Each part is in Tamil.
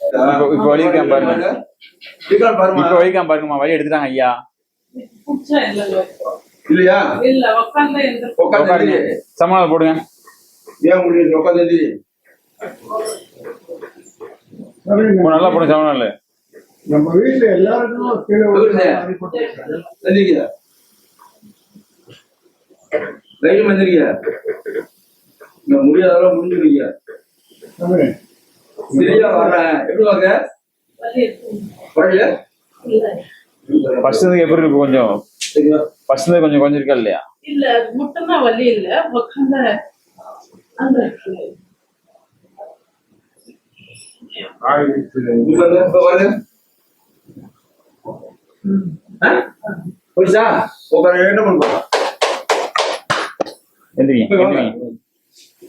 இப்போ- இப்போ பாருங்க. இப்ப வலிக்காம பாருங்கம்மா வலி எடுத்துட்டாங்க ஐயா. இல்லையா? இல்ல உட்காந்தா சமாளம் போடுங்க. ஏன் முடியும் உட்காந்து நல்லா போடுங்க சமாளம் நம்ம வீட்டுல எல்லாருக்கும் தைரியம் முடிஞ்சிருக்கீங்க சரியா வரேன் எப்படி வாங்க? ஃபர்ஸ்ட் எப்படி இருக்கு கொஞ்சம்? ஃபர்ஸ்ட் கொஞ்சம் கொஞ்சம் இருக்கா இல்லையா? இல்ல அது மட்டும்தான் வலி இல்ல? போயிச்சா உட்கார என்ன பண்ணுவோம் எந்திரிங்க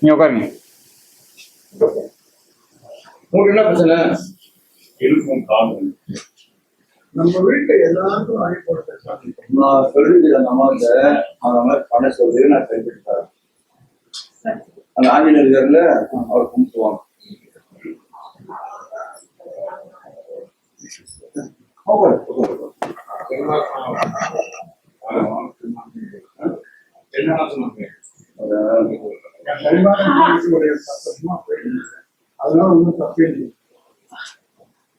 நீங்க உட்காருங்க உங்களுக்கு என்ன பிரச்சனை? நம்ம வீட்டுல எல்லாருக்கும் சாமி நான் சொல்லிருக்கேன் அந்த அம்மாவுக்கு அந்த மாதிரி பண்ண சொல்லி நான் கைப்பற்றி தரேன். அந்த ஆஞ்சநேயர் இருக்காருல்ல அவர் கும்பிட்டுவாங்க. உட்காரு, உட்காரு. அதெல்லாம் ஒன்றும் தப்பே இல்லை.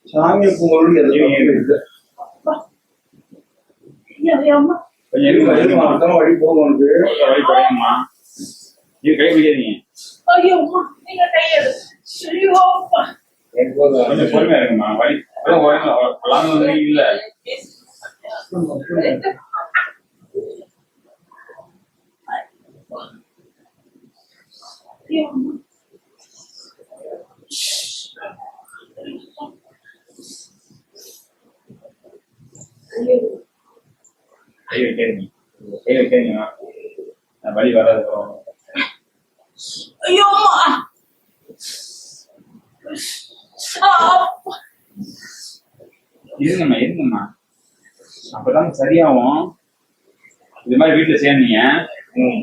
சாமியை கும்பிடுறது எதுவும் கொஞ்சம் வழி குறையுமா நீங்க கை பிடிக்காதீங்க. ஐயோ நீங்க கொஞ்சம் பொறுமையா இருக்குமா இல்ல. கை வைக்காதீங்க. கை வைக்காதீங்க. நான் வலி வராது ஐயோ இருங்கம்மா இருங்கம்மா. அப்பதான் சரியாகும். இது மாதிரி வீட்டுல சேர்ந்தீங்க ம்.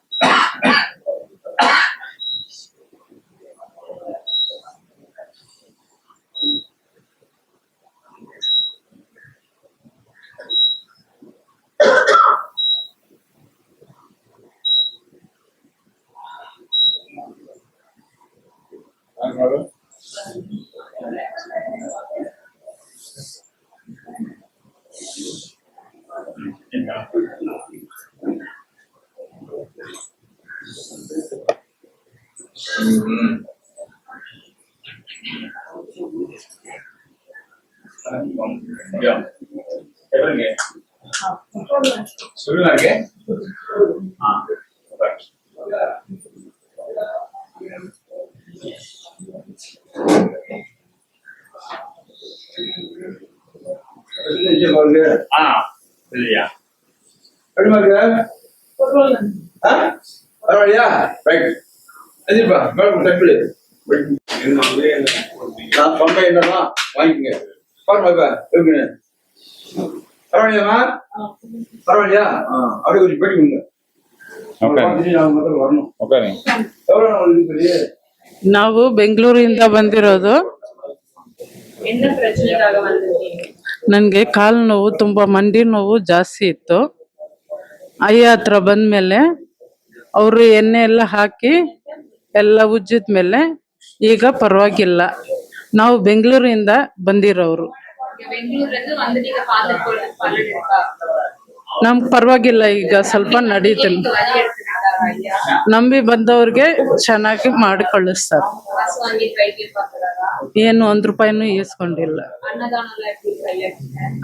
கொஞ்சம் வந்து ஐயோ அப்பா ஐயோ அப்பா வலி சொல்லும்போது கம்மியான சொல்ல மாட்டோம் இருக்கும்போது நிறைய வரும் எப்படிங்க சொல்லுங்க ஆ இங்க பாருங்க ஆ இல்லையா எப்படிமா இருக்கு பரவாயில்ல ஆ? பரவாயில்லையா ரைட் எதிர்ப்பா மேடம் தப்பிடு நான் சொன்ன என்னதான் வாங்கிக்கங்க பாருமா இப்ப எப்படின்னு பரவாயில்லையாமா பரவாயில்லையா ஆ, அப்படியே கொஞ்சம் பேட்டி கொடுங்க Okay. பார்த்துட்டு நான் மட்டும் வரணும் உட்காருங்க எவ்வளோ நாள் இது பெரிய ನಾವು ಬೆಂಗಳೂರಿಂದ ಬಂದಿರೋದು என்ன பிரச்சனைக்காக வந்திருக்கீங்க ನನಗೆ ಕಾಲು ನೋವು, ತುಂಬಾ ಮಂಡಿ ನೋವು ಜಾಸ್ತಿ ಇತ್ತು. ಅಯ್ಯ ಹತ್ರ ಬಂದ್ಮೇಲೆ ಅವರು ಎಣ್ಣೆ ಎಲ್ಲ ಹಾಕಿ ಎಲ್ಲ ಉಜ್ಜಿದ ಮೇಲೆ ಈಗ ಪರವಾಗಿಲ್ಲ. ನಾವು ಬೆಂಗಳೂರಿಂದ ಬಂದಿರೋರು. ನಮ್ಗೆ ಪರವಾಗಿಲ್ಲ, ಈಗ ಸ್ವಲ್ಪ ನಡೀತೀನಿ ನಂಬಿ ಬಂದವ್ರಿಗೆ ಚೆನ್ನಾಗಿ ಮಾಡಿ ಕಳಿಸ್ತಾರೆ ಏನು ಒಂದ್ ರೂಪಾಯಿನೂ ಈಸ್ಕೊಂಡಿಲ್ಲ.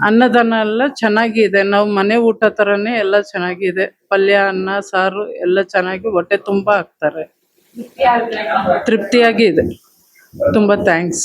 ಅನ್ನದಾನ ಎಲ್ಲ ಚೆನ್ನಾಗಿದೆ. ನಾವು ಮನೆ ಊಟ ತರನೇ ಎಲ್ಲ ಚೆನ್ನಾಗಿದೆ. ಪಲ್ಯ ಅನ್ನ ಸಾರು ಎಲ್ಲ ಚೆನ್ನಾಗಿ ಹೊಟ್ಟೆ ತುಂಬಾ ಹಾಕ್ತಾರೆ ತೃಪ್ತಿಯಾಗಿ ಇದೆ. ತುಂಬಾ ಥ್ಯಾಂಕ್ಸ್.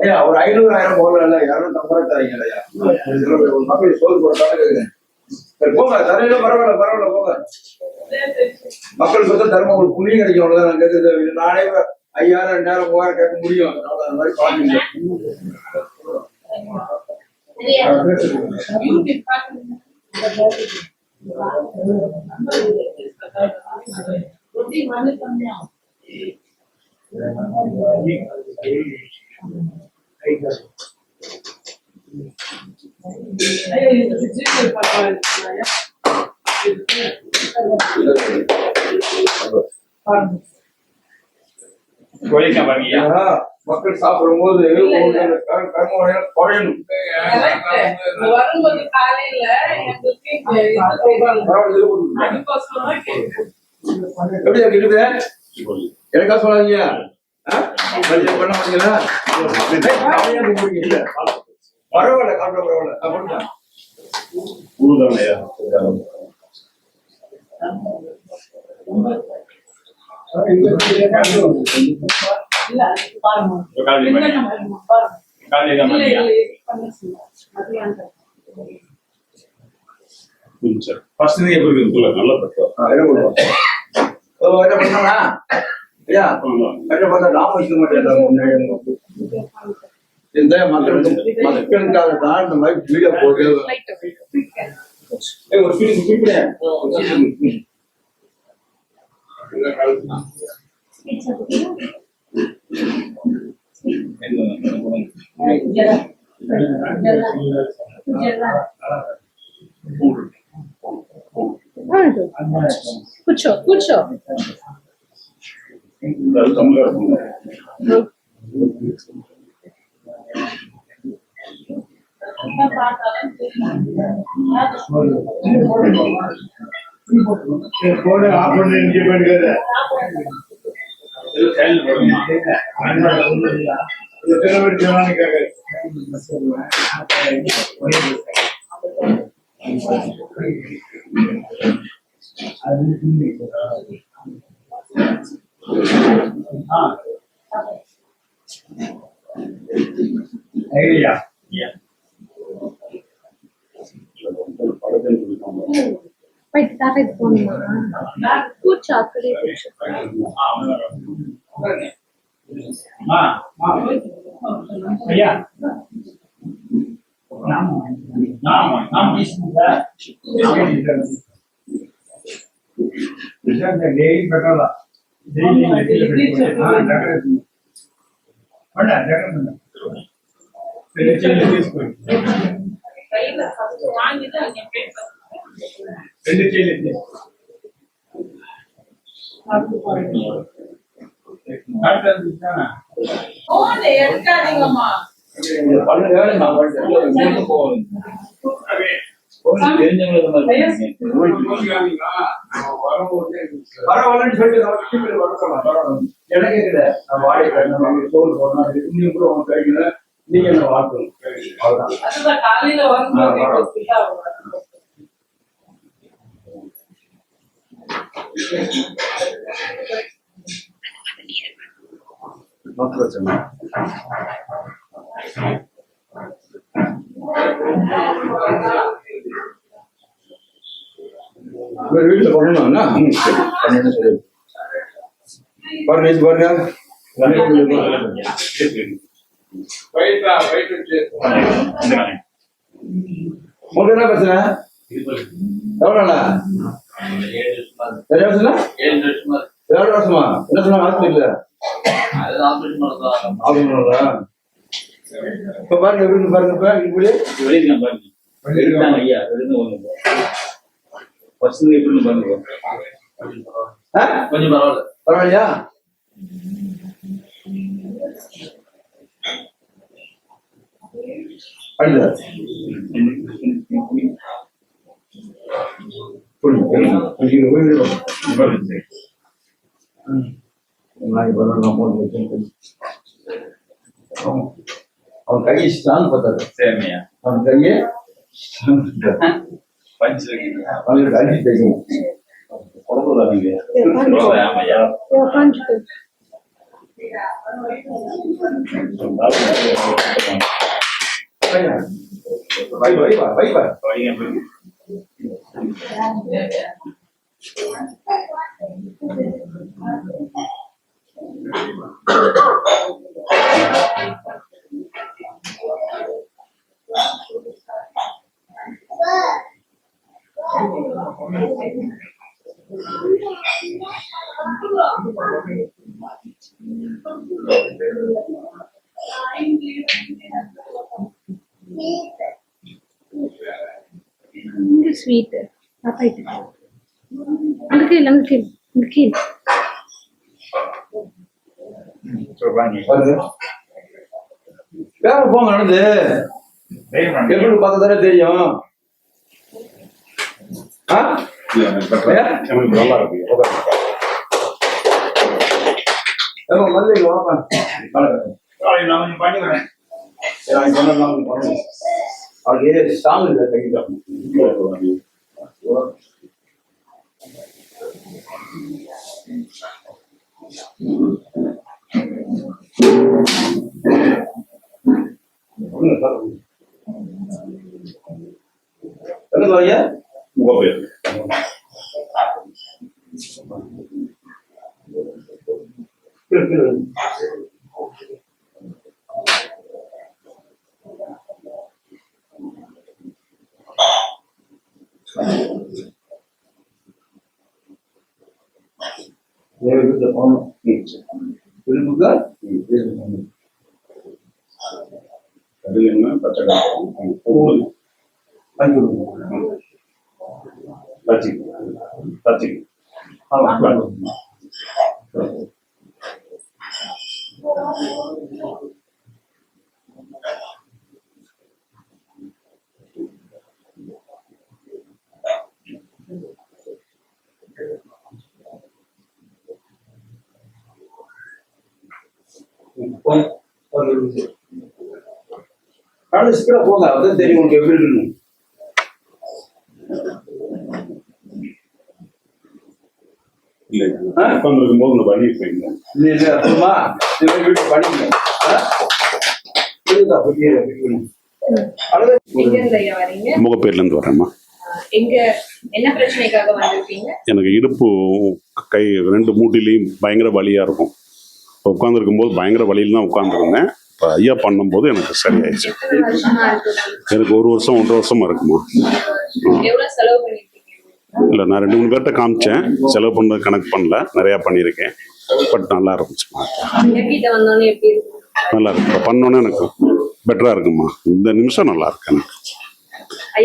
ஐயா ஒரு ஐநூறு ஆயிரம் போகல இல்ல இரநூத்தி ஐம்பது தரீங்க ஐயா ஒரு மக்கள் சோறு போடுறாங்க போங்க. தரையில பரவாயில்ல பரவாயில்ல போங்க. மக்கள் சொத்து தர்மம் ஒரு புள்ளி கிடைக்கும் அவ்வளவுதான். நான் கேட்டு நானே ஐயாயிரம் ரெண்டாயிரம் மூவாயிரம் கேட்க முடியும். அதனால அந்த மாதிரி பாருங்க Thank you. மக்கள் சாப்பிடும் போது குறையணும். வரும்போது காலையில எப்படி இருக்கு இருக்குது? எனக்கா சொல்லாதீங்க? பண்ண மாட்டீங்களா. பரவாயில்ல காட்டுற பரவாயில்ல காலையில பண்ணியா ஃபர்ஸ்ட் நீங்க எப்படி நல்ல என்ன பண்ணா ஐயா பார்த்தா லாபம் வச்சுக்க போன ஆஃப் பண்ணி இங்கே போயிருக்காரு child Huh? Area. Yeah. Wait, that is one more. That good chocolate. Ah, yeah. Nam, nam, nam is that. Return the day, better. రెండు చేయలేదు பண்ணுங்க நான் பண்ணிட்டேன் நீங்க என்ன வாழ்க்கணும் மக்கள் சொன்னா வீட்டுல பண்ணணும்னா ம் சரி. பண்ணு சொல்லு பாருங்க இது பாருங்க. உங்களுக்கு என்ன பிரச்சனை? எவ்வளோ நாளா? எவ்வளோ வருஷம்? எவ்வளோ வருஷமா? என்ன சொன்னாங்க ஹாஸ்பிட்டல்ல இப்ப பாருங்க எப்படி பாருங்க இப்ப இப்படி. வெளியிருக்கான் பாருங்க எடுத்தாங்க ஐயா எடுத்து ஒண்ணு பசங்க எப்படி பாருங்க ஆ? கொஞ்சம் பரவாயில்ல பரவாயில்லையா அடிதா ஸ்ட்ராங் பார்த்தாரு சரிங்கய்யா அவன் கையை கீழ் அங்க கீழ் அங்க கீழ் சொல்றாங்க பாருங்க வேற போங்க நடந்து. எப்படி பார்த்தா தானே தெரியும் வாப்பா. வாங்க. நான் கொஞ்சம் பண்ணிக்கிறேன் சரி, அவன் சொன்னதெல்லாம் கொஞ்சம் பண்ணுங்க. அவனுக்கு ஸ்ட்ராங் இல்லை கையில என்ன ஐயா உங்க பேர் கீழே, கீழே. juga Jibril. Jadi lima baca Kumpul. Ayo. Tajik. Tajik. Alam. நடந்து ஸ்பீடா போங்க அதான் தெரியும் உங்களுக்கு எப்படி இருக்குன்னு எங்க இருந்து வரேம்மா எனக்கு இடுப்பு கை ரெண்டு மூட்டிலையும் பயங்கர வலியாக இருக்கும். உட்காந்துருக்கும் போது பயங்கர வலியில் தான் உட்காந்துருந்தேன் இப்போ ஐயா பண்ணும்போது எனக்கு சரியாயிடுச்சு? எனக்கு ஒரு வருஷம் ஒன்றரை வருஷமா இருக்குமா? இல்லை நான் ரெண்டு மூணு பேர்கிட்ட காமிச்சேன். செலவு பண்ணது கணக்கு பண்ணல. நிறையா பண்ணியிருக்கேன் பட் நல்லா இருந்துச்சுமா நல்லா இருக்கு. பண்ணோன்னே எனக்கு பெட்டராக இருக்குமா? இந்த நிமிஷம் நல்லா இருக்கு எனக்கு.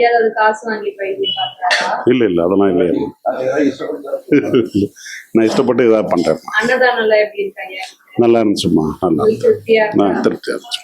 ஏதாவது இல்லை இல்லை அதெல்லாம் இஷ்டப்பட்டு நான் இஷ்டப்பட்டு இதாக பண்ணுறேன்மா நல்லா இருந்துச்சுமா நல்லா திருப்தியாக இருந்துச்சு.